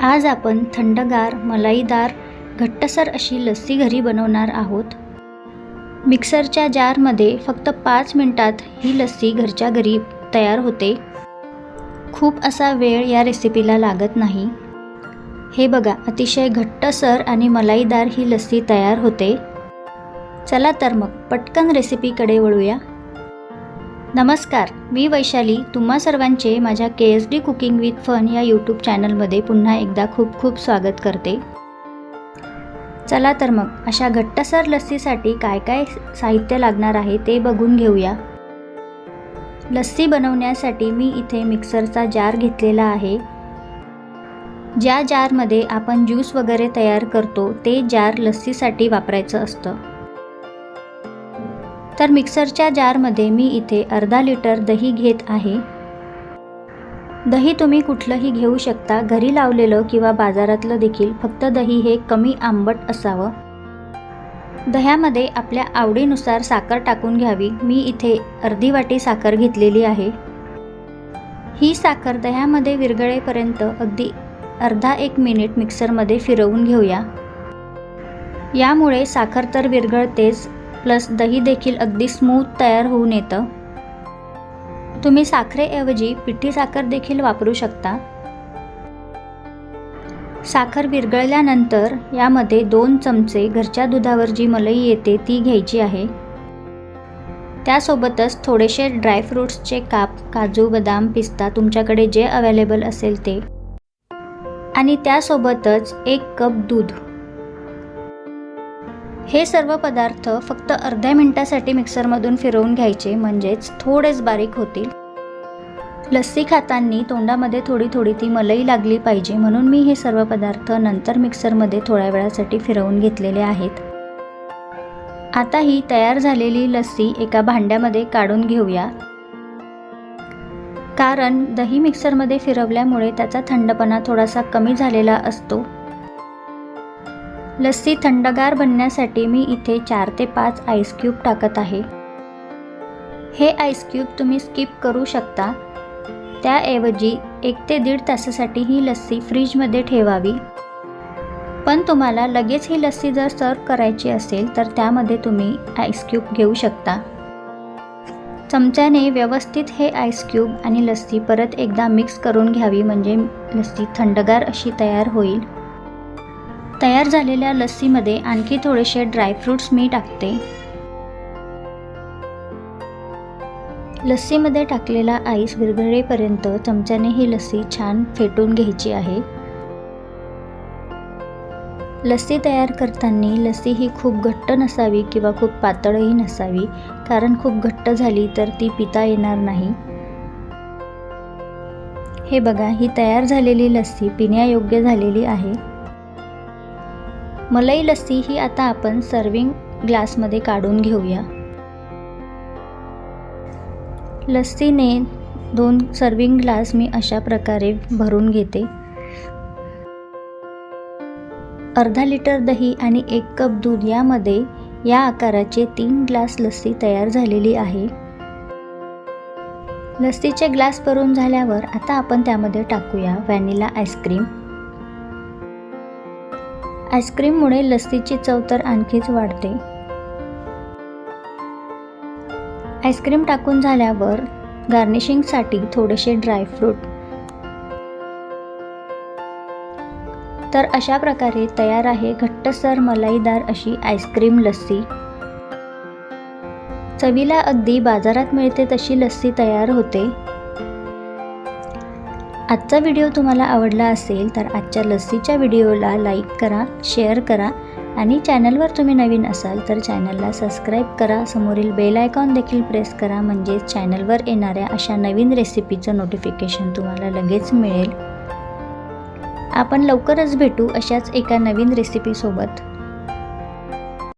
आज आपण थंडगार मलाईदार घट्टसर अशी लस्सी घरी बनवणार आहोत. मिक्सरच्या जारमध्ये फक्त पाच मिनटात ही लस्सी घरच्या घरी तयार होते. खूप असा वेळ या रेसिपीला लागत नाही. हे बघा अतिशय घट्टसर आणि मलाईदार ही लस्सी तयार होते. चला तर मग पटकन रेसिपीकडे वळूया. नमस्कार मी वैशाली. तुम्हा सर्वांचे माझ्या K S D cooking with fun या यूट्यूब चॅनलमध्ये पुन्हा एकदा खूप खूप स्वागत करते. चला तर मग अशा घट्टसर लस्सीसाठी काय काय साहित्य लागणार आहे ते बघून घेऊया. लस्सी बनवण्यासाठी मी इथे मिक्सरचा जार घेतलेला आहे. ज्या जारमध्ये आपण ज्यूस वगैरे तयार करतो ते जार लस्सीसाठी वापरायचं असतं. तर मिक्सरच्या जारमध्ये मी इथे अर्धा लिटर दही घेत आहे. दही तुम्ही कुठलंही घेऊ शकता. घरी लावलेलं किंवा बाजारातलं देखील फक्त दही हे कमी आंबट असावं. दह्यामध्ये आपल्या आवडीनुसार साखर टाकून घ्यावी. मी इथे अर्धी वाटी साखर घेतलेली आहे. ही साखर दह्यामध्ये विरघळेपर्यंत अगदी अर्धा एक मिनिट मिक्सरमध्ये फिरवून घेऊया. यामुळे साखर तर विरघळतेच प्लस दही देखील अगदी स्मूथ तयार होऊन येतं. तुम्ही साखरेऐवजी पिठी साखर देखील वापरू शकता. साखर विरघळल्यानंतर यामध्ये दोन चमचे घरच्या दुधावर जी मलई येते ती घ्यायची आहे. त्यासोबतच थोडेसे ड्रायफ्रूट्सचे काप काजू बदाम पिस्ता तुमच्याकडे जे अवेलेबल असेल ते. आणि त्यासोबतच एक कप दूध. हे सर्व पदार्थ फक्त अर्ध्या मिनटासाठी मिक्सरमधून फिरवून घ्यायचे म्हणजेच थोडेच बारीक होतील. लस्सी खाताना तोंडामध्ये थोडी थोडी ती मलई लागली पाहिजे म्हणून मी हे सर्व पदार्थ नंतर मिक्सरमध्ये थोड्या वेळासाठी फिरवून घेतलेले आहेत. आता ही तयार झालेली लस्सी एका भांड्यामध्ये काढून घेऊया. कारण दही मिक्सरमध्ये फिरवल्यामुळे त्याचा थंडपणा थोडासा कमी झालेला असतो. लस्सी थंडगार बनण्यासाठी मी इथे चार ते पाच आईस क्यूब टाकत आहे. हे आईस क्यूब तुम्ही स्किप करू शकता. त्याऐवजी एक ते दीड तासासाठी ही लस्सी फ्रीजमध्ये ठेवावी. पण तुम्हाला लगेच ही लस्सी जर सर्व करायची असेल तर त्यामध्ये तुम्ही आईस क्यूब घेऊ शकता. चमच्याने व्यवस्थित हे आईस क्यूब आणि लस्सी परत एकदा मिक्स करून घ्यावी म्हणजे लस्सी थंडगार अशी तयार होईल. तयार झालेल्या लस्सीमध्ये आणखी थोडेसे ड्रायफ्रूट्स मी टाकते. लस्सीमध्ये टाकलेला आईस विरघळेपर्यंत चमच्याने ही लस्सी छान फेटून घ्यायची आहे. लस्सी तयार करताना लस्सी ही खूप घट्ट नसावी किंवा खूप पातळही नसावी कारण खूप घट्ट झाली तर ती पिता येणार नाही. हे बघा ही तयार झालेली लस्सी पिण्यायोग्य झालेली आहे. मलाई लस्सी ही आता आपण सर्विंग ग्लासमध्ये काढून घेऊया. लस्सीने दोन सर्विंग ग्लास मी अशा प्रकारे भरून घेते. अर्धा लिटर दही आणि एक कप दूध यामध्ये या आकाराचे तीन ग्लास लस्सी तयार झालेली आहे. लस्सीचे ग्लास भरून झाल्यावर आता आपण त्यामध्ये टाकूया व्हॅनिला आईस्क्रीम आईस्क्रीममुळे लस्सीची चव तर आणखीच वाढते. आईस्क्रीम टाकून झाल्यावर गार्निशिंगसाठी थोडेसे ड्रायफ्रूट तर अशा प्रकारे तयार आहे घट्टसर मलाईदार अशी आईस्क्रीम लस्सी. चवीला अगदी बाजारात मिळते तशी लस्सी तयार होते. आजचा व्हिडिओ तुम्हाला आवडला असेल तर आजच्या लस्सीच्या व्हिडिओला लाईक करा शेअर करा आणि चॅनलवर तुम्ही नवीन असाल तर चॅनलला सबस्क्राईब करा. समोरील बेल आयकॉन देखील प्रेस करा. म्हणजेच चॅनलवर येणाऱ्या अशा नवीन रेसिपीचं नोटिफिकेशन तुम्हाला लगेच मिळेल. आपण लवकरच भेटू अशाच एका नवीन रेसिपीसोबत